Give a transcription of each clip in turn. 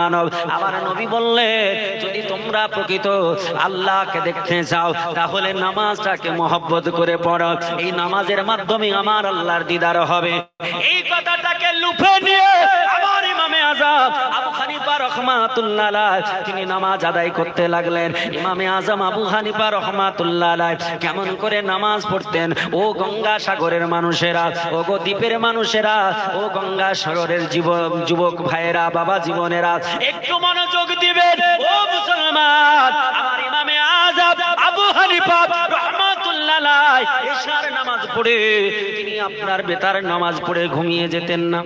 মানব। যদি তোমরা প্রকৃত দেখতে চাও, তাহলে নামাজটাকে করে পড়ো। এই নামাজের মাধ্যমে আমার আল্লাহর দিদার হবে। এই কথাটাকে লুফে নিয়ে আমার ইমামে আজম আবু হানিফা তিনি নামাজ আদায় করতে লাগলেন। ইমামে আজম আবু হানিফা রহমাতুল্লাহ কেমন করে নামাজ পড়তেন? ও গঙ্গা সাগরের মানুষেরা ও গো দ্বীপের মানুষেরা, ও গঙ্গা সাগরের যুবক ভাইয়েরা, বাবা জীবনেরা, একটু মনোযোগ দিবেন। ও মুসলমান, আমার ইমামে আজম আবু হানিফা রহমাতুল্লাহ এশার নামাজ পড়ে, তিনি আপনার বেতার নামাজ পড়ে ঘুমিয়ে যেতেন না।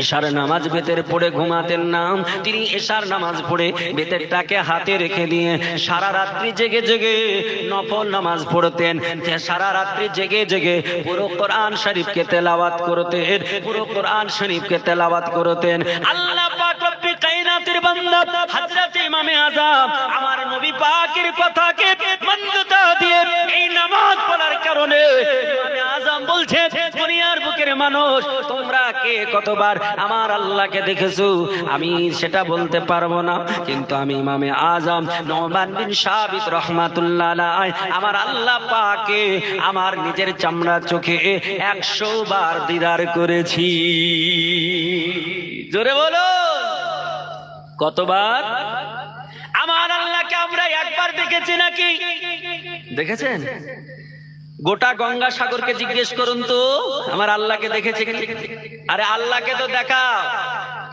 এশার নামাজ বেতের পড়ে ঘুমাতেন না তিনি এশার নামাজ পড়ে বেতেরটাকে হাতে রেখে দিয়ে সারা রাত্রি জেগে জেগে নফল নামাজ পড়তেন। সারা রাত্রি জেগে জেগে পুরো কোরআন শরীফকে তেলাওয়াত করতেন, পুরো কোরআন শরীফকে তেলাওয়াত করতেন। আল্লাহ পাক রব্বি কায়নাতের বান্দা, হযরত ইমামে আযম আমার নবী পাকের কথাকে মান্যতা মানুষ, তোমরা কে কতবার আমার আল্লাহকে দেখেছ? আমি সেটা বলতে পারব না, কিন্তু আমি ইমামে আজম নোমান বিন সাবিত রহমাতুল্লাহ আমার আল্লাহ পাকে আমার নিজের চামড়া চোখে একশো বার দিদার করেছি। জোরে বলো কতবার? আমার আল্লাহকে আমরা একবার দেখেছি নাকি? দেখেছেন? গোটা গঙ্গা সাগরকে জিজ্ঞেস করুন তো আমার আল্লাহকে দেখেছে কি? अरे अल्लाह के तो देखा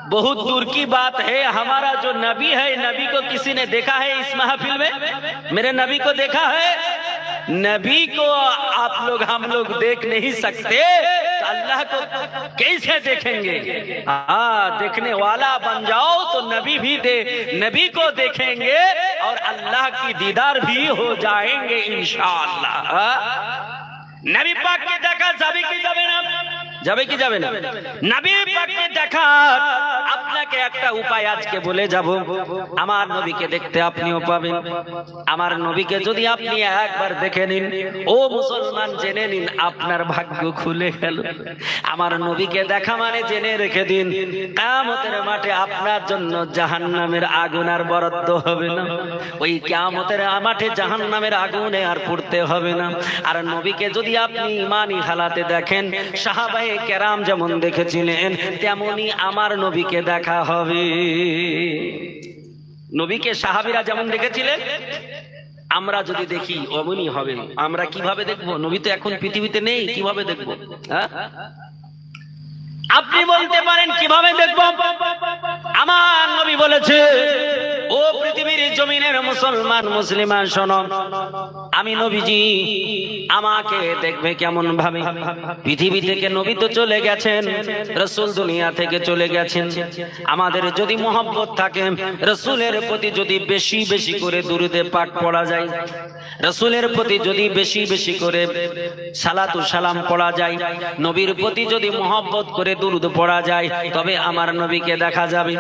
बहुत दूर की बात है हमारा जो नबी है नबी को किसी ने देखा है इस महफिल में मेरे नबी को देखा है नबी को आप लोग हम लोग देख नहीं सकते तो अल्लाह को कैसे देखेंगे हाँ देखने वाला बन जाओ तो नबी भी दे नबी को देखेंगे और अल्लाह की दीदार भी हो जाएंगे इंशाल्लाह नबी पाक की जगह सभी की जमीन যাবে কি যাবে না? নবী পাককে দেখার আপনাকে একটা উপায় আজকে বলে যাব। আমার নবীকে দেখতে আপনিও পাবেন। আমার নবীকে যদি আপনি একবার দেখে নিন, ও মুসলমান জেনে নিন, আপনার ভাগ্য খুলে গেল। আমার নবীকে দেখা মানে জেনে রেখে দিন কামতের মাঠে আপনার জন্য জাহান্নামের আগুন আর বরাদ্দ হবে না। ওই কিয়ামতের মাঠে জাহান্নামের আগুনে আর পড়তে হবে না। আর নবীকে যদি আপনি ইমানি হালাতে দেখেন কেরাম যেমন দেখেছিলেন, তেমনি আমার নবীকে দেখা হবে। নবীকে সাহাবিরা যেমন দেখেছিলেন, আমরা যদি দেখি অমনি হবে। আমরা কীভাবে দেখব? নবী তো এখন পৃথিবীতে নেই, কীভাবে দেখব? হ্যাঁ? আপনি বলতে পারেন, কীভাবে দেখব? আমার নবী বলেছে ও পৃথিবীর জমিনের মুসলমান, মুসলিমান, শোনো। আমি নবীজি, আমাকে দেখবে কেমন ভাবে? পৃথিবী থেকে নবী তো চলে গেছেন, রসুল দুনিয়া থেকে চলে গেছেন। আমাদের যদি মোহব্বত থাকে, রসুলের প্রতি যদি বেশি বেশি করে দুরুদে পাঠ পড়া যায়, রসুলের প্রতি যদি বেশি বেশি করে সালাতু সালাম পড়া যায়, নবীর প্রতি যদি মোহব্বত করে দুরুদ পড়া যায়, তবে আমার নবীকে দেখা যাবে।